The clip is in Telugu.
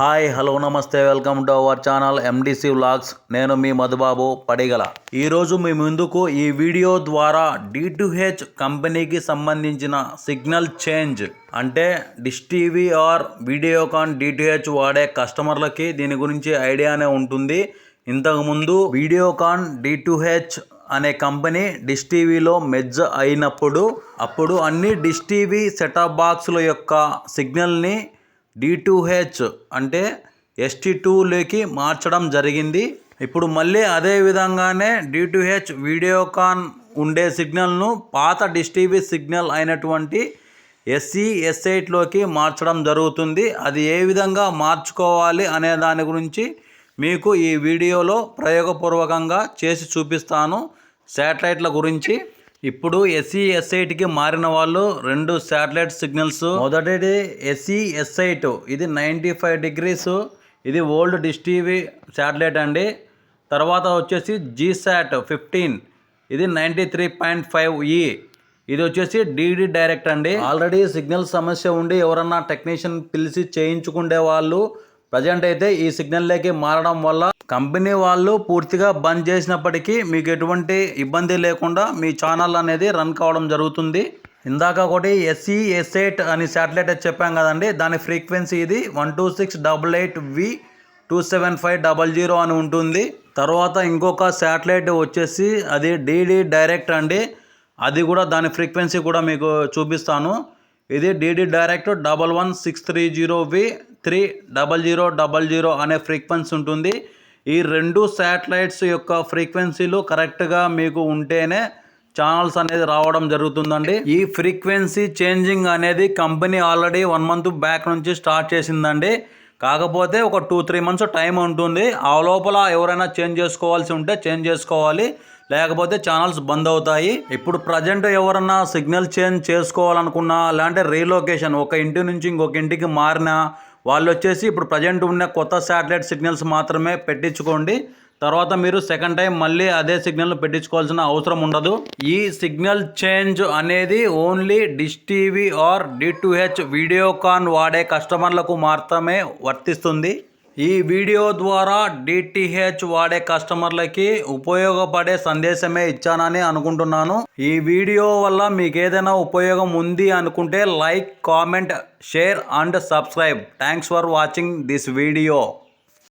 హాయ్ హలో నమస్తే welcome to our channel MDC vlogs నేను మీ మధుబాబు పడిగల. ఈరోజు మీ ముందుకు ఈ వీడియో ద్వారా డిటుహెచ్ కంపెనీకి సంబంధించిన సిగ్నల్ చేంజ్. అంటే Dish TV or Videocon DTH వాడే కస్టమర్లకి దీని గురించి ఐడియానే ఉంటుంది. ఇంతకుముందు వీడియోకాన్ హెచ్ అనే కంపెనీ డిష్ టీవీలో మెజ్జ అయినప్పుడు అప్పుడు అన్ని డిష్ టీవీ సెటప్ బాక్సుల యొక్క సిగ్నల్ని డి టూ హెచ్ అంటే ఎస్టీ టూలోకి మార్చడం జరిగింది. ఇప్పుడు మళ్ళీ అదే విధంగానే డి టూ హెచ్ వీడియోకాన్ ఉండే సిగ్నల్ను పాత డిష్ టీవీ సిగ్నల్ అయినటువంటి ఎస్సీ ఎస్ఐట్లోకి మార్చడం జరుగుతుంది. అది ఏ విధంగా మార్చుకోవాలి అనే దాని గురించి మీకు ఈ వీడియోలో ప్రయోగపూర్వకంగా చేసి చూపిస్తాను. శాటిలైట్ల గురించి ఇప్పుడు ఎస్సీ ఎస్ ఎయిట్కి మారిన వాళ్ళు రెండు శాటిలైట్ సిగ్నల్స్ మొదటిది ఎస్సీ ఎస్ ఎయిట్ ఇది నైంటీ ఫైవ్ డిగ్రీస్ ఇది ఓల్డ్ డిష్ టీవీ శాటిలైట్ అండి. తర్వాత వచ్చేసి జీ శాట్ ఫిఫ్టీన్ ఇది నైంటీ త్రీ పాయింట్ ఫైవ్ ఈ ఇది వచ్చేసి డీడీ డైరెక్ట్ అండి. ఆల్రెడీ సిగ్నల్ సమస్య ఉండి ఎవరన్నా టెక్నీషియన్ పిలిచి చేయించుకుండే వాళ్ళు ప్రజెంట్ అయితే ఈ సిగ్నల్లోకి మారడం వల్ల కంపెనీ వాళ్ళు పూర్తిగా బంద్ చేసినప్పటికీ మీకు ఎటువంటి ఇబ్బంది లేకుండా మీ ఛానల్ అనేది రన్ కావడం జరుగుతుంది. ఇందాక ఒకటి ఎస్సీ ఎస్ ఎయిట్ అని శాటిలైట్ చెప్పాం కదండి. దాని ఫ్రీక్వెన్సీ ఇది one two six double eight V two seven five double zero అని ఉంటుంది. తర్వాత ఇంకొక శాటిలైట్ వచ్చేసి అది డీడీ డైరెక్ట్ అండి. అది కూడా దాని ఫ్రీక్వెన్సీ కూడా మీకు చూపిస్తాను. ఇది DD Direct double one six three zero V three double zero double zero అనే ఫ్రీక్వెన్సీ ఉంటుంది. ఈ రెండు శాటిలైట్స్ యొక్క ఫ్రీక్వెన్సీలు కరెక్ట్గా మీకు ఉంటేనే ఛానల్స్ అనేది రావడం జరుగుతుందండి. ఈ ఫ్రీక్వెన్సీ చేంజింగ్ అనేది company already one month back నుంచి స్టార్ట్ చేసిందండి. కాకపోతే ఒక టూ త్రీ మంత్స్ టైం ఉంటుంది. ఆ లోపల ఎవరైనా చేంజ్ చేసుకోవాల్సి ఉంటే చేంజ్ చేసుకోవాలి. లేకపోతే ఛానల్స్ బంద్ అవుతాయి. ఇప్పుడు ప్రజెంట్ ఎవరన్నా సిగ్నల్ చేంజ్ చేసుకోవాలనుకున్నా లేదంటే రీలొకేషన్ ఒక ఇంటి నుంచి ఇంకొక ఇంటికి మారినా వాళ్ళు వచ్చేసి ఇప్పుడు ప్రజెంట్ ఉన్న కొత్త శాటిలైట్ సిగ్నల్స్ మాత్రమే పెట్టించుకోండి. తర్వాత మీరు సెకండ్ టైం మళ్ళీ అదే సిగ్నల్ పెట్టించుకోవాల్సిన అవసరం ఉండదు. ఈ సిగ్నల్ చేంజ్ అనేది only Dish TV or D2H Videocon వాడే కస్టమర్లకు మాత్రమే వర్తిస్తుంది. ఈ వీడియో ద్వారా డిటిహెచ్ వాడే కస్టమర్లకి ఉపయోగపడే సందేశమే ఇచ్చానని అనుకుంటున్నాను. ఈ వీడియో వల్ల మీకు ఏదైనా ఉపయోగం ఉంది అనుకుంటే like comment share and subscribe. Thanks for watching this video